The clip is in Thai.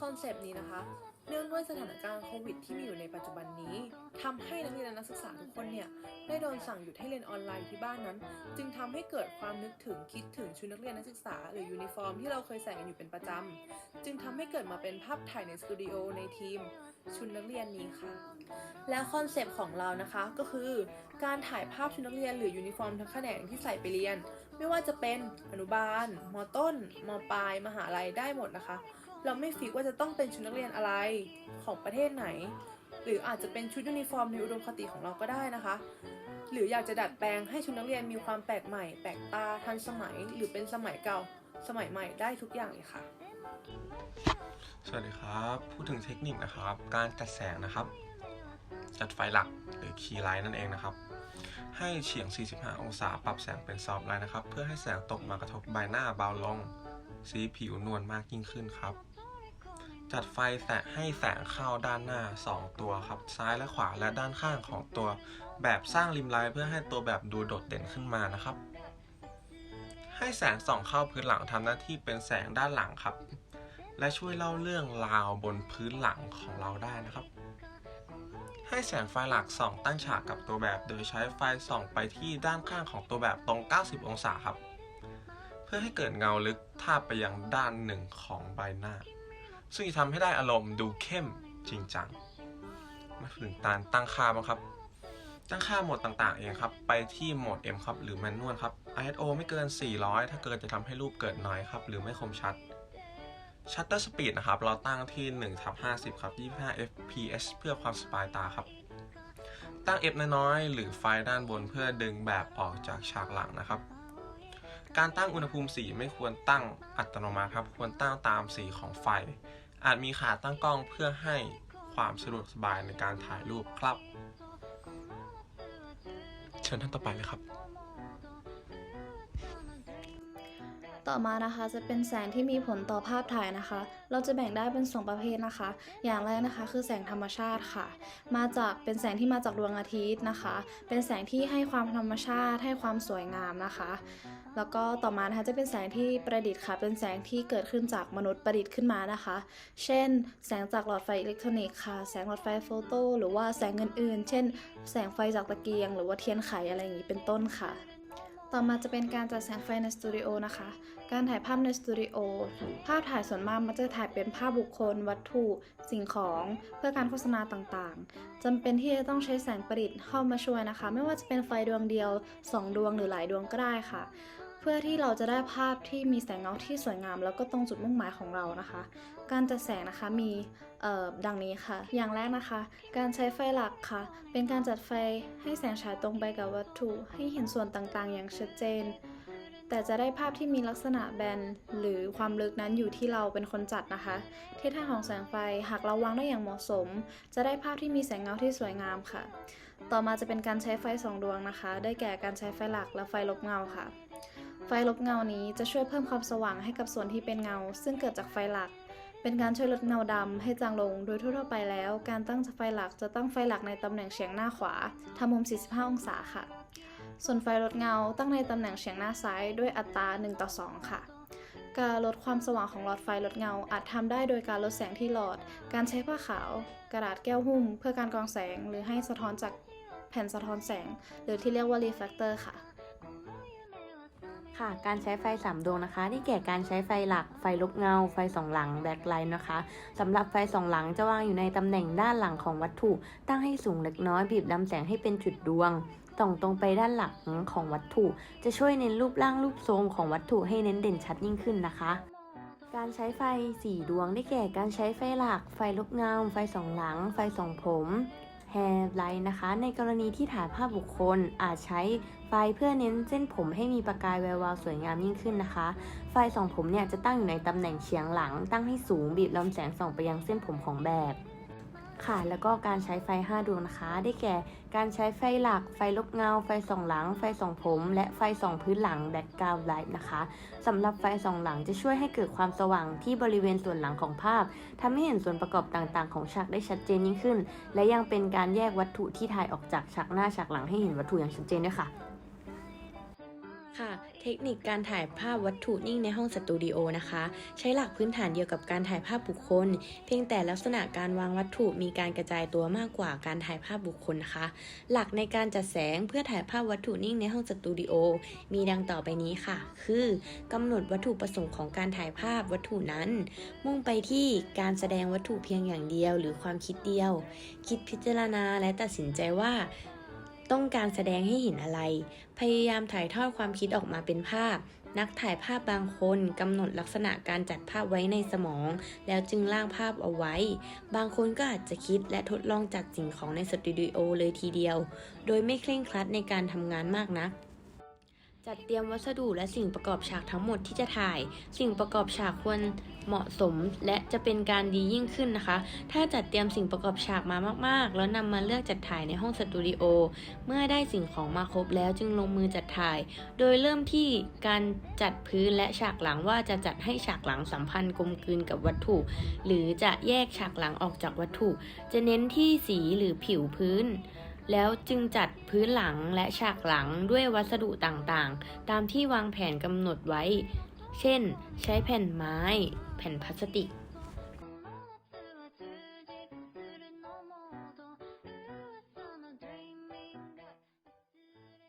คอนเซปต์นี้นะคะ เนื่องด้วยสถานการณ์โควิดที่มีอยู่ในปัจจุบันนี้ทำให้นักเรียนและนักศึกษาทุกคนเนี่ย ได้โดนสั่งหยุดให้เรียนออนไลน์อยู่ที่บ้านนั้น จึงทำให้เกิดความนึกถึงคิดถึงชุดนักเรียนนักศึกษา หรือยูนิฟอร์มที่เราเคยใส่กันอยู่เป็นประจำจึงทำให้เกิดมาเป็นภาพถ่ายในสตูดิโอในทีมชุดนักเรียนนี้ค่ะ และคอนเซปต์ของเรานะคะก็คือ การถ่ายภาพชุดนักเรียนหรือยูนิฟอร์มทั้งแขนงที่ใส่ไปเรียน ไม่ว่าจะเป็นอนุบาล มต้น มปลาย มหาลัยได้หมดนะคะ เราไม่ฟิกว่าจะต้องเป็นชุดนักเรียนอะไรของประเทศไหน หรืออาจจะเป็นชุดยูนิฟอร์มในอุดมคติของเราก็ได้นะคะ หรืออยากจะดัดแปลงให้ชุดนักเรียนมีความแปลกใหม่ แปลกตา ทันสมัย หรือเป็นสมัยเก่า สมัยใหม่ได้ทุกอย่างเลยค่ะ สวัสดีครับ พูดถึงเทคนิคนะครับ การจัดแสงนะครับ จัดไฟหลักหรือคีย์ไลท์นั่นเองนะครับ ให้เฉียง 45 องศาปรับแสงเป็นซอฟต์ไลท์นะครับ เพื่อให้แสงตกมากระทบใบหน้าเบาลง สีผิวนวลมากยิ่งขึ้นครับ จัดไฟแสงให้แสงเข้าด้านหน้า 2 ตัวครับ ซ้ายและขวาและด้านข้างของตัว แบบสร้างริมไลท์เพื่อให้ตัวแบบดูโดดเด่นขึ้นมานะครับให้แสงส่องเข้าพื้นหลังทำหน้าที่เป็นแสงด้านหลังครับ และช่วยเล่าเรื่องราวบนพื้นหลังของเราได้นะครับ ให้แสงไฟหลักส่องตั้งฉากกับตัวแบบ โดยใช้ไฟส่องไปที่ด้านข้างของตัวแบบตรง 90 องศาครับ เพื่อให้เกิดเงาลึกทาบไปยังด้านหนึ่งของใบหน้า ซึ่งจะทำให้ได้อารมณ์ดูเข้มจริงจัง มาถึงการตั้งค่าบ้างครับ ตั้งค่าโหมดต่างๆเองครับ ไปที่โหมด M ครับ หรือแมนนวลครับ ISO ไม่เกิน 400 ถ้าเกินจะทำให้รูปเกิดน้อยครับ หรือไม่คมชัด ชัตเตอร์สปีดนะครับ เราตั้งที่1ทับ50 ครับ 25 fps เพื่อความสบายตาครับ ตั้ง f น้อยๆ หรือไฟด้านบนเพื่อดึงแบบออกจากฉากหลังนะครับ การตั้งอุณหภูมิสีไม่ควรตั้งอัตโนมัติครับ ควรตั้งตามสีของไฟ อาจมีขาตั้งกล้องเพื่อให้ความสะดวกสบายในการถ่ายรูปครับ เชิญท่านต่อไปเลยครับ ต่อมานะคะจะเป็นแสงที่มีผลต่อภาพถ่ายนะคะ เราจะแบ่งได้เป็นสองประเภทนะคะ อย่างแรกนะคะคือแสงธรรมชาติค่ะ มาจากเป็นแสงที่มาจากดวงอาทิตย์นะคะ เป็นแสงที่ให้ความธรรมชาติให้ความสวยงามนะคะ แล้วก็ต่อมานะคะจะเป็นแสงที่ประดิษฐ์ค่ะ เป็นแสงที่เกิดขึ้นจากมนุษย์ประดิษฐ์ขึ้นมานะคะ เช่น แสงจากหลอดไฟอิเล็กทรอนิกส์ค่ะ แสงหลอดไฟโฟโต้หรือว่าแสงอื่นๆ เช่น แสงไฟจากตะเกียง หรือว่าเทียนไขอะไรอย่างนี้เป็นต้นค่ะ ต่อมาจะเป็นการจัดแสงไฟในสตูดิโอนะคะ การถ่ายภาพในสตูดิโอ ภาพถ่ายส่วนมากมันจะถ่ายเป็นภาพบุคคล วัตถุ สิ่งของเพื่อการโฆษณาต่างๆจำเป็นที่จะต้องใช้แสงประดิษฐ์เข้ามาช่วยนะคะ ไม่ว่าจะเป็นไฟดวงเดียว 2 ดวงหรือหลายดวงก็ได้ค่ะ พื่อที่เราจะได้ภาพที่มีแสงเงาที่สวยงาม แล้วก็ตรงจุดมุ่งหมายของเรานะคะ การจัดแสงนะคะมีดังนี้ค่ะ อย่างแรกนะคะ การใช้ไฟหลักค่ะ เป็นการจัดไฟให้แสงฉายตรงไปกับวัตถุ ให้เห็นส่วนต่างๆ อย่างชัดเจน แต่จะได้ภาพที่มีลักษณะแบนหรือความลึกนั้นอยู่ที่เราเป็นคนจัดนะคะทิศทางของแสงไฟหากเราวางได้อย่างเหมาะสม จะได้ภาพที่มีแสงเงาที่สวยงามค่ะ ต่อมาจะเป็นการใช้ไฟสองดวงนะคะ ได้แก่การใช้ไฟหลักและไฟลบเงาค่ะ ไฟลบเงานี้จะช่วยเพิ่มความสว่างให้กับส่วนที่เป็นเงา ซึ่งเกิดจากไฟหลัก เป็นการช่วยลดเงาดำให้จางลง โดยทั่วๆไปแล้ว การตั้งไฟหลักจะตั้งไฟหลักในตำแหน่งเฉียงหน้าขวาทำมุม 45 องศาค่ะ ส่วนไฟลดเงาตั้งในตำแหน่งเฉียงหน้าซ้ายด้วยอัตรา 1 ต่อ 2 ค่ะ การลดความสว่างของหลอดไฟลดเงา อาจทำได้โดยการลดแสงที่หลอด การใช้ผ้าขาว กระดาษแก้วหุ้ม เพื่อการกรองแสง หรือให้สะท้อนจากแผ่นสะท้อนแสง หรือที่เรียกว่า reflector ค่ะ ค่ะ การใช้ไฟ 3 ดวงนะคะได้แก่การใช้ไฟหลัก ไฟลบเงา ไฟสองหลังแบ็คไลท์นะคะสำหรับไฟสองหลังจะวางอยู่ในตำแหน่งด้านหลังของวัตถุ ตั้งให้สูงเล็กน้อยบีบลำแสงให้เป็นจุดดวงส่องตรงไปด้านหลังของวัตถุ จะช่วยเน้นรูปร่างรูปทรงของวัตถุให้เน้นเด่นชัดยิ่งขึ้นนะคะการใช้ไฟ 4 ดวงได้แก่การใช้ไฟหลัก ไฟลบเงา ไฟสองหลัง ไฟสองผม แฮร์ไลท์นะคะ ในกรณีที่ถ่ายภาพบุคคลอาจใช้ไฟเพื่อเน้นเส้นผมให้มีประกายแวววาวสวยงามยิ่งขึ้นนะคะ ไฟส่องผมเนี่ยจะตั้งอยู่ในตำแหน่งเฉียงหลัง ตั้งให้สูงบีบลำแสงส่องไปยังเส้นผมของแบบ ค่ะ แล้วก็การใช้ไฟ 5 ดวงนะคะ ได้แก่ การใช้ไฟหลัก ไฟลบเงา ไฟส่องหลัง ไฟส่องผม และไฟส่องพื้นหลังแบ็กกราวด์ไลท์นะคะสำหรับไฟส่องหลังจะช่วยให้เกิดความสว่างที่บริเวณส่วนหลังของภาพทำให้เห็นส่วนประกอบต่างๆ ของฉากได้ชัดเจนยิ่งขึ้น และยังเป็นการแยกวัตถุที่ถ่ายออกจากฉากหน้าฉากหลังให้เห็นวัตถุอย่างชัดเจนด้วยค่ะ ค่ะเทคนิคการถ่ายภาพวัตถุนิ่งในห้องสตูดิโอนะคะ ใช้หลักพื้นฐานเดียวกับการถ่ายภาพบุคคล เพียงแต่ลักษณะการวางวัตถุมีการกระจายตัวมากกว่าการถ่ายภาพบุคคลนะคะ หลักในการจัดแสงเพื่อถ่ายภาพวัตถุนิ่งในห้องสตูดิโอมีดังต่อไปนี้ค่ะ คือกำหนดวัตถุประสงค์ของการถ่ายภาพวัตถุนั้น มุ่งไปที่การแสดงวัตถุเพียงอย่างเดียว หรือความคิดเดียว คิดพิจารณาและตัดสินใจว่า ต้องการแสดงให้เห็นอะไร พยายามถ่ายทอดความคิดออกมาเป็นภาพ นักถ่ายภาพบางคนกำหนดลักษณะการจัดภาพไว้ในสมอง แล้วจึงร่างภาพเอาไว้ บางคนก็อาจจะคิดและทดลองจัดสิ่งของในสตูดิโอเลยทีเดียว โดยไม่เคร่งครัดในการทำงานมากนัก จัดเตรียมวัสดุและสิ่งประกอบฉากทั้งหมดที่จะถ่าย สิ่งประกอบฉากควรเหมาะสมและจะเป็นการดียิ่งขึ้นนะคะ ถ้าจัดเตรียมสิ่งประกอบฉากมามาก ๆ แล้วนำมาเลือกจัดถ่ายในห้องสตูดิโอ เมื่อได้สิ่งของมาครบแล้วจึงลงมือจัดถ่าย โดยเริ่มที่การจัดพื้นและฉากหลังว่าจะจัดให้ฉากหลังสัมพันธ์กลมกลืนกับวัตถุ หรือจะแยกฉากหลังออกจากวัตถุ จะเน้นที่สีหรือผิวพื้น แล้วจึงจัดพื้นหลังและฉากหลังด้วยวัสดุต่างๆ ตามที่วางแผนกำหนดไว้ เช่น ใช้แผ่นไม้ แผ่นพลาสติก